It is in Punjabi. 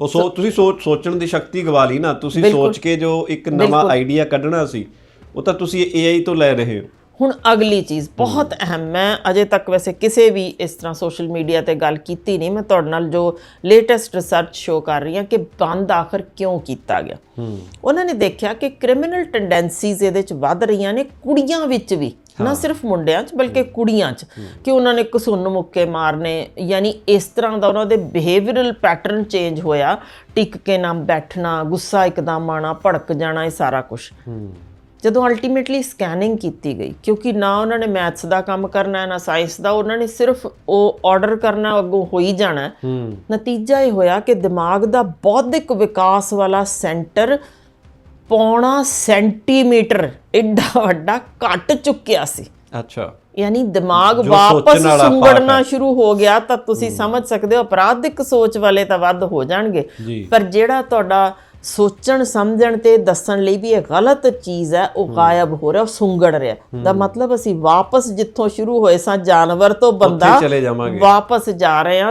ਉਹ ਸੋ ਤੁਸੀਂ ਸੋਚ ਸੋਚਣ ਦੀ ਸ਼ਕਤੀ ਗਵਾ ਲਈ ਨਾ। ਤੁਸੀਂ। ਸੋਚ ਕੇ ਜੋ ਇੱਕ ਨਵਾਂ ਆਈਡੀਆ ਕੱਢਣਾ ਸੀ ਉਹ ਤਾਂ ਤੁਸੀਂ AI ਤੋਂ ਲੈ ਰਹੇ ਹੋ। ਹੁਣ ਅਗਲੀ ਚੀਜ਼ ਬਹੁਤ ਅਹਿਮ ਮੈਂ ਅਜੇ ਤੱਕ ਵੈਸੇ ਕਿਸੇ ਵੀ ਇਸ ਤਰ੍ਹਾਂ ਸੋਸ਼ਲ ਮੀਡੀਆ ਤੇ ਗੱਲ ਕੀਤੀ ਨਹੀਂ ਮੈਂ ਤੁਹਾਡੇ ਨਾਲ ਜੋ ਲੇਟੈਸਟ ਰਿਸਰਚ ਸ਼ੋ ਕਰ ਰਹੀ ਹਾਂ ਕਿ ਬੰਦ ਆਖਰ ਕਿਉਂ ਕੀਤਾ ਗਿਆ। ਉਹਨਾਂ ਨੇ ਦੇਖਿਆ ਕਿ ਕ੍ਰਿਮੀਨਲ ਟੈਂਡੈਂਸੀਜ਼ ਇਹਦੇ ਚ ਵੱਧ ਰਹੀਆਂ ਨੇ ਕੁੜੀਆਂ ਵਿੱਚ ਵੀ ਨਾ ਸਿਰਫ ਮੁੰਡਿਆਂ 'ਚ ਬਲਕਿ ਕੁੜੀਆਂ 'ਚ ਕਿ ਉਹਨਾਂ ਨੇ ਕਸੁੰਨ ਮੁੱਕੇ ਮਾਰਨੇ ਯਾਨੀ ਇਸ ਤਰ੍ਹਾਂ ਦਾ ਉਹਨਾਂ ਦੇ ਬਿਹੇਵੀਅਰਲ ਪੈਟਰਨ ਚੇਂਜ ਹੋਇਆ ਟਿਕ ਕੇ ਨਾ ਬੈਠਣਾ ਗੁੱਸਾ ਇੱਕਦਮ ਆਣਾ ਭੜਕ ਜਾਣਾ ਇਹ ਸਾਰਾ ਕੁਝ ਜਦੋਂ ਅਲਟੀਮੇਟਲੀ ਸਕੈਨਿੰਗ ਕੀਤੀ ਗਈ ਕਿਉਂਕਿ ਨਾ ਉਹਨਾਂ ਨੇ ਮੈਥਸ ਦਾ ਕੰਮ ਕਰਨਾ ਹੈ ਨਾ ਸਾਇੰਸ ਦਾ ਉਹਨਾਂ ਨੇ ਸਿਰਫ ਉਹ ਆਰਡਰ ਕਰਨਾ ਅੱਗੋਂ ਹੋ ਹੀ ਜਾਣਾ। ਨਤੀਜਾ ਇਹ ਹੋਇਆ ਕਿ ਦਿਮਾਗ ਦਾ ਬੌਧਿਕ ਵਿਕਾਸ ਵਾਲਾ ਸੈਂਟਰ ਪੌਣਾ ਸੈਂਟੀਮੀਟਰ ਐਡਾ ਵੱਡਾ ਘਟ ਚੁੱਕਿਆ ਸੀ। ਅੱਛਾ। ਯਾਨੀ ਦਿਮਾਗ ਵਾਪਸ ਸੁੰਗੜਨਾ ਸ਼ੁਰੂ ਹੋ ਗਿਆ ਤਾਂ ਤੁਸੀਂ ਸਮਝ ਸਕਦੇ ਹੋ ਅਪਰਾਧਿਕ ਸੋਚ ਵਾਲੇ ਤਾਂ ਵੱਧ ਹੋ ਜਾਣਗੇ। ਪਰ ਜਿਹੜਾ ਤੁਹਾਡਾ ਸੋਚਣ ਸਮਝਣ ਤੇ ਦੱਸਣ ਲਈ ਵੀ ਇਹ ਗਲਤ ਚੀਜ਼ ਹੈ ਉਹ ਗਾਇਬ ਹੋ ਰਿਹਾ ਸੁੰਗੜ ਰਿਹਾ। ਦਾ ਮਤਲਬ ਅਸੀਂ ਵਾਪਸ ਜਿੱਥੋਂ ਸ਼ੁਰੂ ਹੋਏ ਸਾਂ ਜਾਨਵਰ ਤੋਂ ਬੰਦਾ। ਵਾਪਸ ਜਾ ਰਹੇ ਹਾਂ।